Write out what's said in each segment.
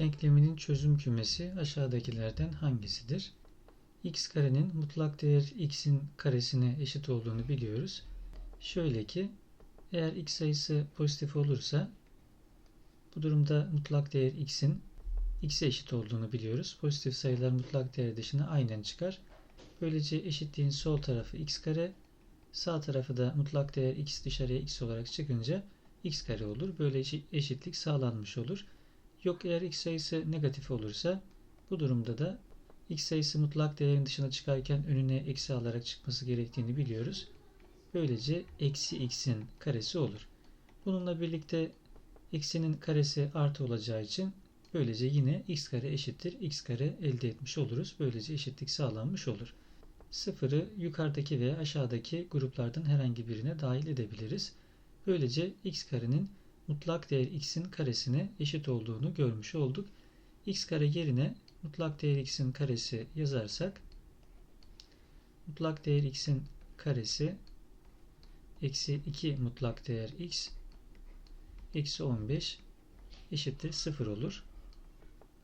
Denkleminin çözüm kümesi aşağıdakilerden hangisidir? x karenin mutlak değer x'in karesine eşit olduğunu biliyoruz. Şöyle ki eğer x sayısı pozitif olursa bu durumda mutlak değer x'in x'e eşit olduğunu biliyoruz. Pozitif sayılar mutlak değer dışına aynen çıkar. Böylece eşitliğin sol tarafı x kare, sağ tarafı da mutlak değer x dışarıya x olarak çıkınca x kare olur. Böyle eşitlik sağlanmış olur. Yok eğer x sayısı negatif olursa bu durumda da x sayısı mutlak değerin dışına çıkarken önüne eksi alarak çıkması gerektiğini biliyoruz. Böylece eksi x'in karesi olur. Bununla birlikte x'inin karesi artı olacağı için böylece yine x kare eşittir x kare elde etmiş oluruz. Böylece eşitlik sağlanmış olur. Sıfırı yukarıdaki veya aşağıdaki gruplardan herhangi birine dahil edebiliriz. Böylece x karenin mutlak değer x'in karesine eşit olduğunu görmüş olduk. x kare yerine mutlak değer x'in karesi yazarsak mutlak değer x'in karesi eksi 2 mutlak değer x eksi 15 eşittir 0 olur.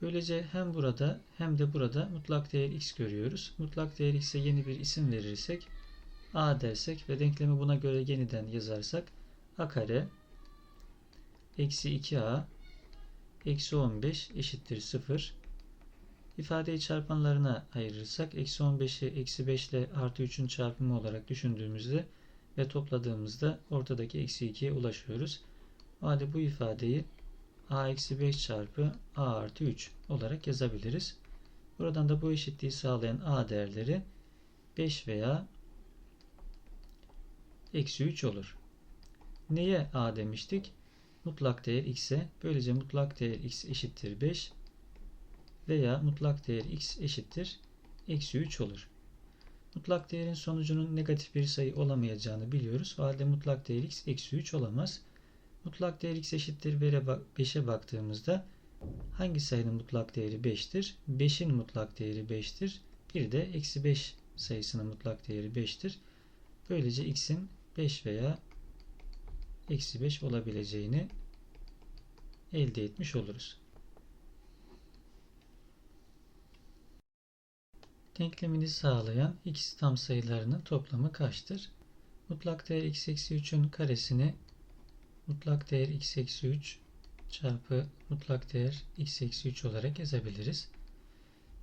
Böylece hem burada hem de burada mutlak değer x görüyoruz. Mutlak değer x'e yeni bir isim verirsek a dersek ve denklemi buna göre yeniden yazarsak a kare eksi 2a eksi 15 eşittir 0. İfadeyi çarpanlarına ayırırsak eksi 15'i eksi 5 ile artı 3'ün çarpımı olarak düşündüğümüzde ve topladığımızda ortadaki eksi 2'ye ulaşıyoruz. O halde bu ifadeyi a eksi 5 çarpı a artı 3 olarak yazabiliriz. Buradan da bu eşitliği sağlayan a değerleri 5 veya eksi 3 olur. Neye a demiştik? Mutlak değer x'e. Böylece mutlak değer x eşittir 5 veya mutlak değer x eşittir eksi 3 olur. Mutlak değerin sonucunun negatif bir sayı olamayacağını biliyoruz. O halde mutlak değer x eksi 3 olamaz. Mutlak değer x eşittir 5'e baktığımızda hangi sayının mutlak değeri 5'tir? 5'in mutlak değeri 5'tir. Bir de eksi 5 sayısının mutlak değeri 5'tir. Böylece x'in 5 veya eksi 5 olabileceğini elde etmiş oluruz. Denklemini sağlayan x tam sayılarının toplamı kaçtır? Mutlak değer x eksi 3'ün karesini mutlak değer x eksi 3 çarpı mutlak değer x eksi 3 olarak yazabiliriz.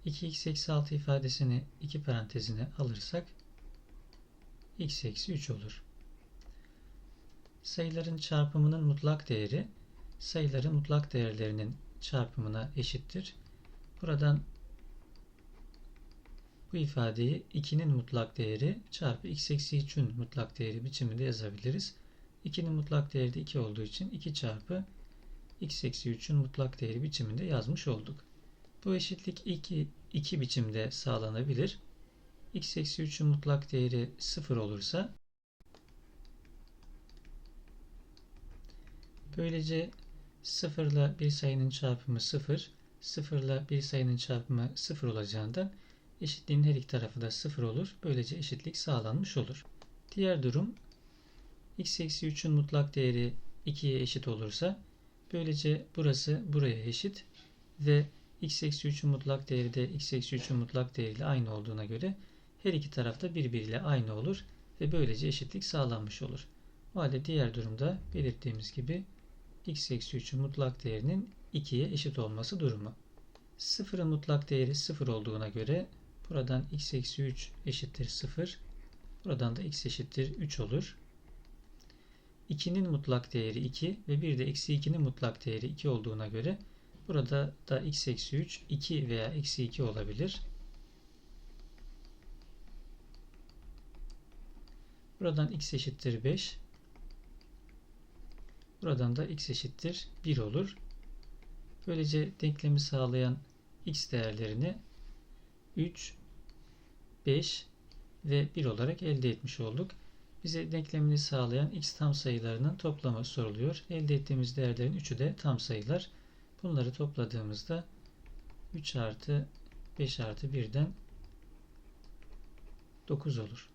2x eksi 6 ifadesini iki parantezine alırsak x eksi 3 olur. Sayıların çarpımının mutlak değeri sayıların mutlak değerlerinin çarpımına eşittir. Buradan bu ifadeyi 2'nin mutlak değeri çarpı x eksi 3'ün mutlak değeri biçiminde yazabiliriz. 2'nin mutlak değeri de 2 olduğu için 2 çarpı x eksi 3'ün mutlak değeri biçiminde yazmış olduk. Bu eşitlik 2, 2 biçimde sağlanabilir. x eksi 3'ün mutlak değeri 0 olursa böylece 0 ile bir sayının çarpımı 0, 0 ile bir sayının çarpımı 0 olacağından eşitliğin her iki tarafı da 0 olur. Böylece eşitlik sağlanmış olur. Diğer durum x eksi 3'ün mutlak değeri 2'ye eşit olursa böylece burası buraya eşit ve x eksi 3'ün mutlak değeri de x eksi 3'ün mutlak değeriyle aynı olduğuna göre her iki tarafta birbiriyle aynı olur ve böylece eşitlik sağlanmış olur. O halde diğer durumda belirttiğimiz gibi x eksi 3'ün mutlak değerinin 2'ye eşit olması durumu. Sıfırın mutlak değeri 0 olduğuna göre buradan x eksi 3 eşittir 0. Buradan da x eşittir 3 olur. 2'nin mutlak değeri 2 ve bir de eksi 2'nin mutlak değeri 2 olduğuna göre burada da x eksi 3 2 veya eksi 2 olabilir. Buradan x eşittir 5. Buradan da x eşittir 1 olur. Böylece denklemi sağlayan x değerlerini 3, 5 ve 1 olarak elde etmiş olduk. Bize denklemini sağlayan x tam sayılarının toplamı soruluyor. Elde ettiğimiz değerlerin 3'ü de tam sayılar. Bunları topladığımızda 3 artı 5 artı 1'den 9 olur.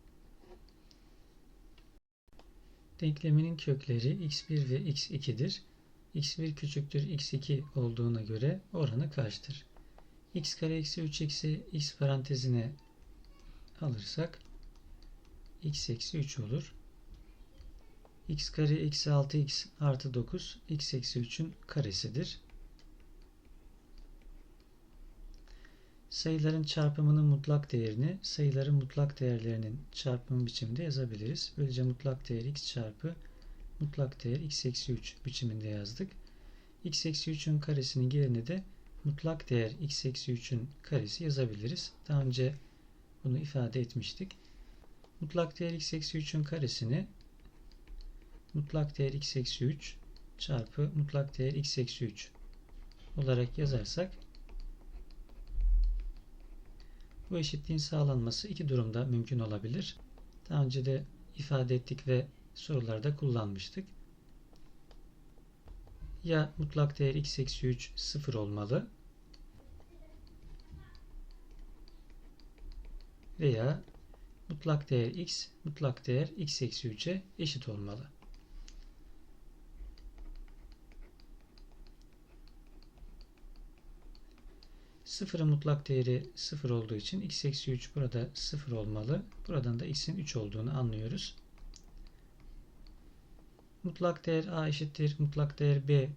Denkleminin kökleri x1 ve x2'dir. x1 küçüktür x2 olduğuna göre oranı kaçtır? x kare eksi 3 eksi x parantezine alırsak x eksi 3 olur. x kare eksi 6x artı 9 x eksi 3'ün karesidir. Sayıların çarpımının mutlak değerini sayıların mutlak değerlerinin çarpımı biçiminde yazabiliriz. Böylece mutlak değer x çarpı mutlak değer x eksi 3 biçiminde yazdık. x eksi 3'ün karesinin yerine de mutlak değer x eksi 3'ün karesi yazabiliriz. Daha önce bunu ifade etmiştik. Mutlak değer x eksi 3'ün karesini mutlak değer x eksi 3 çarpı mutlak değer x eksi 3 olarak yazarsak bu eşitliğin sağlanması iki durumda mümkün olabilir. Daha önce de ifade ettik ve sorularda kullanmıştık. Ya mutlak değer x eksi 3 sıfır olmalı veya mutlak değer x mutlak değer x eksi 3'e eşit olmalı. Sıfırın mutlak değeri sıfır olduğu için x eksi 3 burada sıfır olmalı. Buradan da x'in 3 olduğunu anlıyoruz. Mutlak değer a eşittir mutlak değer b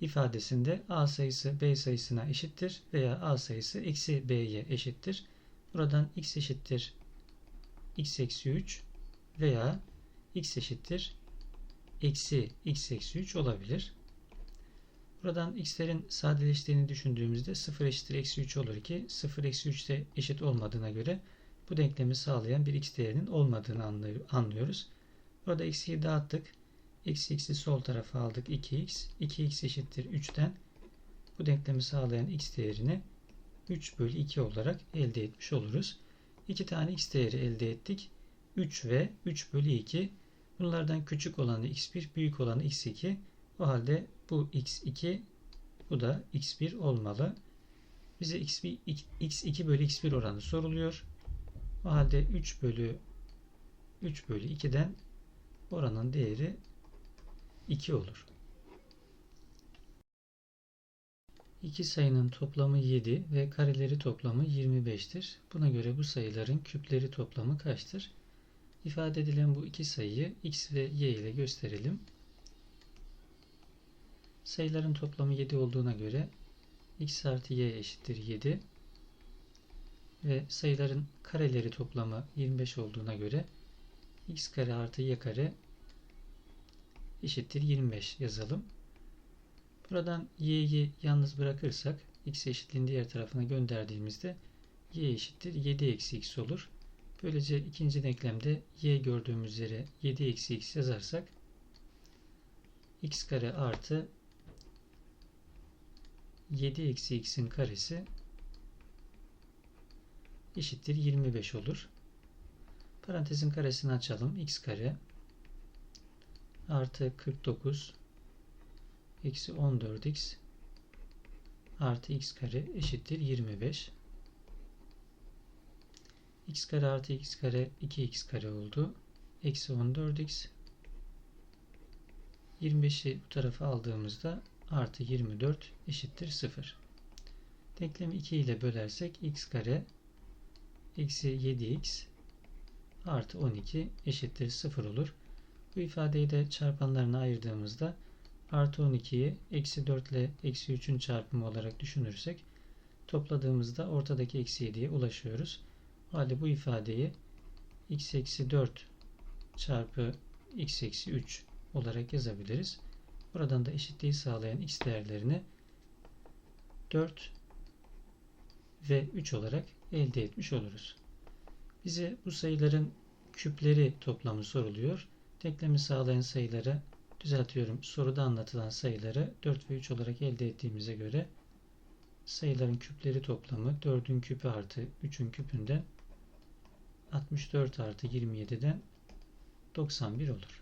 ifadesinde a sayısı b sayısına eşittir veya a sayısı eksi b'ye eşittir. Buradan x eşittir x eksi 3 veya x eşittir eksi x eksi 3 olabilir. Buradan x'lerin sadeleştiğini düşündüğümüzde 0 eşittir eksi 3 olur ki 0 eksi 3 de eşit olmadığına göre bu denklemi sağlayan bir x değerinin olmadığını anlıyoruz. Burada eksiyi dağıttık. Eksi x'i sol tarafa aldık 2x. 2x eşittir 3'ten bu denklemi sağlayan x değerini 3 bölü 2 olarak elde etmiş oluruz. 2 tane x değeri elde ettik. 3 ve 3 bölü 2. Bunlardan küçük olanı x1, büyük olanı x2. O halde bu x2, bu da x1 olmalı. Bize x1, x2 bölü x1 oranı soruluyor. O halde 3 bölü 3 bölü 2'den oranın değeri 2 olur. İki sayının toplamı 7 ve kareleri toplamı 25'tir. Buna göre bu sayıların küpleri toplamı kaçtır? İfade edilen bu iki sayıyı x ve y ile gösterelim. Sayıların toplamı 7 olduğuna göre x artı y eşittir 7 ve sayıların kareleri toplamı 25 olduğuna göre x kare artı y kare eşittir 25 yazalım. Buradan y'yi yalnız bırakırsak x eşitliğin diğer tarafına gönderdiğimizde y eşittir 7 eksi x olur. Böylece ikinci denklemde y gördüğümüz yere 7 eksi x yazarsak x kare artı 7 eksi x'in karesi eşittir 25 olur. Parantezin karesini açalım. x kare artı 49 eksi 14x artı x kare eşittir 25. x kare artı x kare 2x kare oldu. Eksi 14x 25'i bu tarafa aldığımızda artı 24 eşittir 0. Denklemi 2 ile bölersek x kare eksi 7x artı 12 eşittir 0 olur. Bu ifadeyi de çarpanlarına ayırdığımızda artı 12'yi eksi 4 ile eksi 3'ün çarpımı olarak düşünürsek topladığımızda ortadaki eksi 7'ye ulaşıyoruz. O halde bu ifadeyi x eksi 4 çarpı x eksi 3 olarak yazabiliriz. Buradan da eşitliği sağlayan x değerlerini 4 ve 3 olarak elde etmiş oluruz. Bize bu sayıların küpleri toplamı soruluyor. Denklemi sağlayan sayıları düzeltiyorum. Soruda anlatılan sayıları 4 ve 3 olarak elde ettiğimize göre sayıların küpleri toplamı 4'ün küpü artı 3'ün küpünden 64 artı 27'den 91 olur.